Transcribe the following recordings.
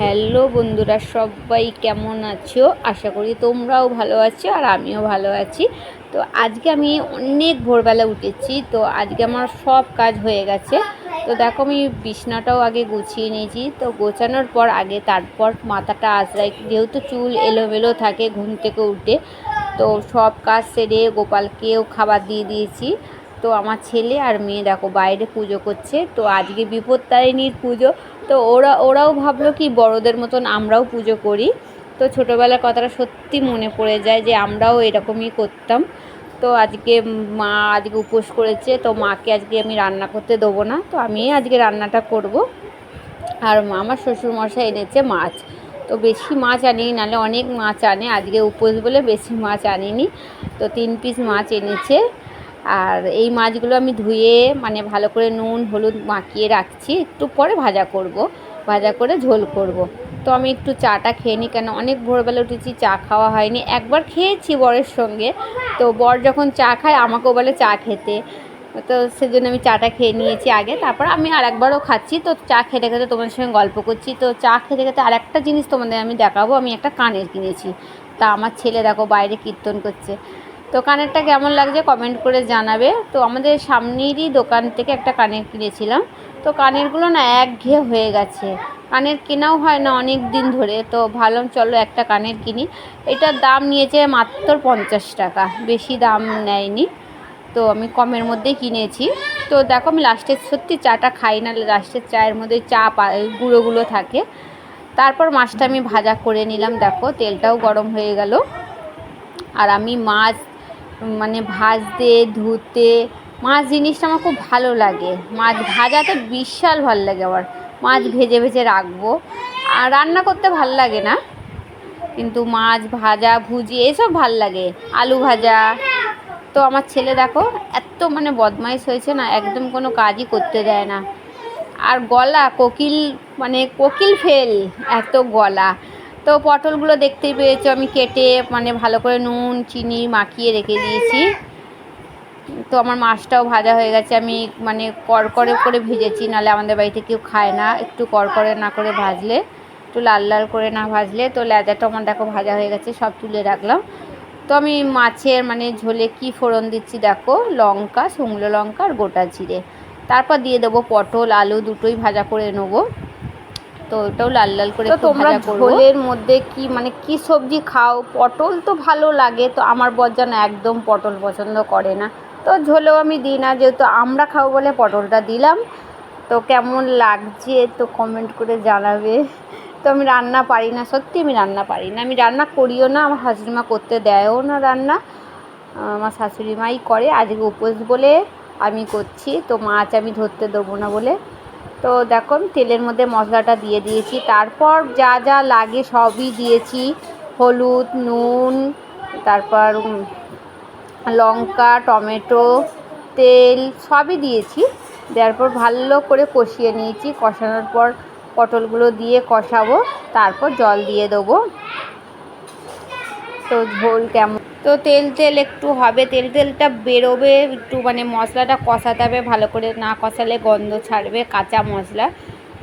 Hello বন্ধুরা, সবাই কেমন আছো? আশা করি তোমরাও ভালো আছো আর আমিও ভালো আছি। তো আজকে আমি অনেক ভোরবেলা উঠেছি, তো আজকে আমার সব কাজ হয়ে গেছে। তো দেখো আমি বিছনাটাও আগে গুছিয়ে নিয়েছি, তো গোছানোর পর আগে তারপর মাথাটা আঁচড়াই, যেহেতু চুল এলোমেলো থাকে ঘুম থেকে উঠে, তো সব কাজ সেরে গোপালকেও খাবার দিয়ে দিয়েছি। তো আমার ছেলে আর মেয়ে দেখো বাইরে পুজো করছে, তো আজকে বিপত্তারিণীর পুজো তো ওরা, ওরাও ভাবলো কি বড়দের মতন আমরাও পুজো করি। তো ছোটোবেলার কথাটা সত্যি মনে পড়ে যায় যে আমরাও এরকমই করতাম। তো আজকে মা আজকে উপোস করেছে, তো মাকে আজকে আমি রান্না করতে দেবো না, তো আমি আজকে রান্নাটা করব। আর আমার শ্বশুরমশাই এনেছে মাছ। তো বেশি মাছ আনিনি, নাহলে অনেক মাছ আনে, আজকে উপোস বলে বেশি মাছ আনিনি। তো তিন পিস মাছ এনেছে। আর এই মাছগুলো আমি ধুয়ে মানে ভালো করে নুন, হলুদ মাখিয়ে রাখছি। একটু পরে ভাজা করব। ভাজা করে ঝোল করব। তো আমি একটু চাটা খেয়ে নিই, কেন অনেক ভোরবেলা উঠেছি, চা খাওয়া হয়নি। একবার খেয়েছি বরের সঙ্গে। তো বর যখন চা খায়, আমাকেও বলে চা খেতে। তো সেজন্য আমি চাটা খেয়ে নিয়েছি আগে। তারপর আমি আর একবারও খাচ্ছি। তো চা খেতে খেতে তোমাদের সঙ্গে গল্প করছি। তো চা খেতে খেতে আর একটা জিনিস তোমাদের আমি দেখাবো। আমি একটা কানের কিনেছি। তা আমার ছেলে দেখো বাইরে কীর্তন করছে। তো কানেরটা কেমন লাগছে কমেন্ট করে জানাবে। তো আমাদের সামনেরই দোকান থেকে একটা কানের কিনেছিলাম। তো কানেরগুলো না একঘেয়ে হয়ে গেছে। কানের কেনাও হয় না অনেক দিন ধরে। তো ভালো চলো একটা কানের কিনি। এটার দাম নিয়েছে মাত্র পঞ্চাশ টাকা। বেশি দাম নেয়নি। তো আমি কমের মধ্যেই কিনেছি। তো দেখো আমি লাস্টের সত্যি চাটা খাই না। লাস্টের চায়ের মধ্যে চা গুঁড়োগুলো থাকে। তারপর মাছটা আমি ভাজা করে নিলাম। দেখো তেলটাও গরম হয়ে গেল। আর আমি মাছ মানে ভাজতে, ধুতে, মাছ জিনিসটা আমার খুব ভালো লাগে। মাছ ভাজাতে বিশাল ভালো লাগে আবার মাছ ভেজে ভেজে রাখব। আর রান্না করতে ভালো লাগে না। কিন্তু মাছ ভাজা, ভুজি এসব ভালো লাগে। আলু ভাজা। তো আমার ছেলে দেখো, এত মানে বদমাইশ হয়েছে না, একদম কোনো কাজই করতে দেয় না। আর গলা কোকিল মানে কোকিল ফেল, এত গলা। তো পটলগুলো দেখতেই পেয়েছ, আমি কেটে মানে ভালো করে নুন, চিনি মাখিয়ে রেখে দিয়েছি। তো আমার মাছটাও ভাজা হয়ে গেছে, আমি মানে কড়কড়ে করে ভেজেছি, নাহলে আমাদের বাড়িতে কেউ খায় না, একটু কড়কড়ে না করে ভাজলে, একটু লাল লাল করে না ভাজলে, তো লেদাটা আমার দেখো ভাজা হয়ে গেছে, সব তুলে রাখলাম। তো আমি মাছের মানে ঝোলে কি ফোড়ন দিচ্ছি দেখো, লঙ্কা, শুকনো লঙ্কা আর গোটা জিরে। তারপর দিয়ে দেবো পটল, আলু দুটোই ভাজা করে নেব। তো ওটাও লাল লাল করে তোমরা ঝোলের মধ্যে কি মানে কি সবজি খাও? পটল তো ভালো লাগে তো আমার বর যেন একদম পটল পছন্দ করে না। তো ঝোলেও আমি দিই না যেহেতু আমরা খাব বলে পটলটা দিলাম। তো কেমন লাগছে তো কমেন্ট করে জানাবে। তো আমি রান্না পারি না সত্যি আমি রান্না পারি না। আমি রান্না করিও না আমার শাশুড়িমা করতে দেয়ও না রান্না। আমার শাশুড়ি মাই করে আজকে উপোস বলে আমি করছি তো মাছ আমি ধরতে দেবো না বলে। তো দেখো তেলের মধ্যে মশলাটা দিয়ে দিয়েছি। তারপর যা যা লাগে সবই দিয়েছি। হলুদ, নুন, তারপর লঙ্কা, টমেটো, তেল সবই দিয়েছি। দেওয়ার পর ভালো করে কষিয়ে নিয়েছি। কষানোর পর পটলগুলো দিয়ে কষাবো। তারপর জল দিয়ে দেবো। তো ঝোল কেমন? তো তেল তেল একটু হবে, তেল, তেলটা বেরোবে একটু মানে মশলাটা কষাতে হবে, ভালো করে না কষালে গন্ধ ছাড়বে কাঁচা মশলা।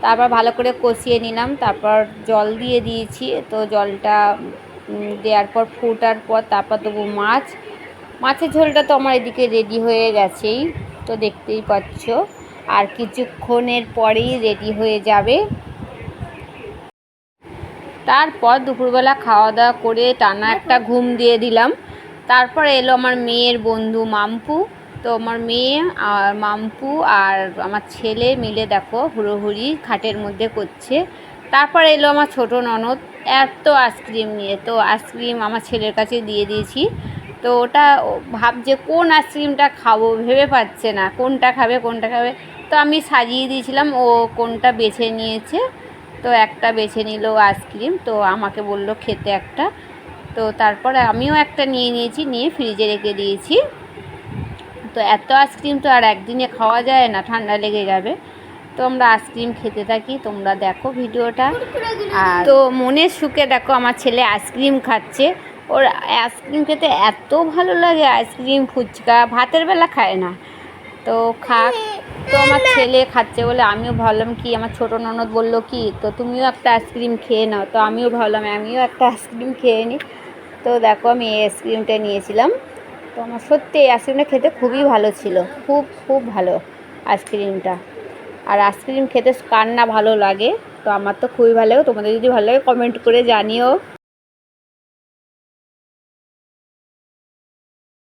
তারপর ভালো করে কষিয়ে নিলাম, তারপর জল দিয়ে দিয়েছি, তো জলটা দেওয়ার পর, ফুটার পর, তারপর দেবো মাছ। মাছের ঝোলটা তো আমার এদিকে রেডি হয়ে গেছেই, তো দেখতেই পাচ্ছ। আর কিছুক্ষণের পরেই রেডি হয়ে যাবে। তারপর দুপুরবেলা খাওয়া দাওয়া করে টানা একটা ঘুম দিয়ে দিলাম। তারপর এলো আমার মেয়ের বন্ধু মাম্পু। তো আমার মেয়ে আর মাম্পু আর আমার ছেলে মিলে দেখো হুড়োহুড়ি খাটের মধ্যে করছে। তারপর এলো আমার ছোটো ননদ, এত আইসক্রিম নিয়ে। তো আইসক্রিম আমার ছেলের কাছে দিয়ে দিয়েছি। তো ওটা ভাবছে কোন আইসক্রিমটা খাব ভেবে পাচ্ছে না, কোনটা খাবে কোনটা খাবে। তো আমি সাজিয়ে দিয়েছিলাম ও কোনটা বেছে নিয়েছে। তো একটা বেছে নিল আইসক্রিম, তো আমাকে বলল খেতে একটা। তো তারপরে আমিও একটা নিয়ে নিয়েছি, নিয়ে ফ্রিজে রেখে দিয়েছি। তো এত আইসক্রিম তো আর একদিনে খাওয়া যায় না, ঠান্ডা লেগে যাবে। তো আমরা আইসক্রিম খেতে থাকি, তোমরা দেখো ভিডিওটা। আর তো মনের সুখে দেখো আমার ছেলে আইসক্রিম খাচ্ছে। ওর আইসক্রিম খেতে এত ভালো লাগে, আইসক্রিম, ফুচকা, ভাতের বেলা খায় না। তো খাক। তো আমার ছেলে খাচ্ছে বলে আমিও ভাবলাম কি আমার ছোটো ননদ বলল কি তো তুমিও একটা আইসক্রিম খেয়ে নাও। তো আমিও ভাবলাম আমিও একটা আইসক্রিম খেয়ে নিই তো দেখো আমি এই আইসক্রিমটা নিয়েছিলাম। তো আমার সত্যি এই আইসক্রিমটা খেতে খুবই ভালো ছিল। খুব খুব ভালো আইসক্রিমটা। আর আইসক্রিম খেতে কার না ভালো লাগে তো আমার তো খুবই ভালো লাগে। তোমাদের যদি ভালো লাগে কমেন্ট করে জানিও।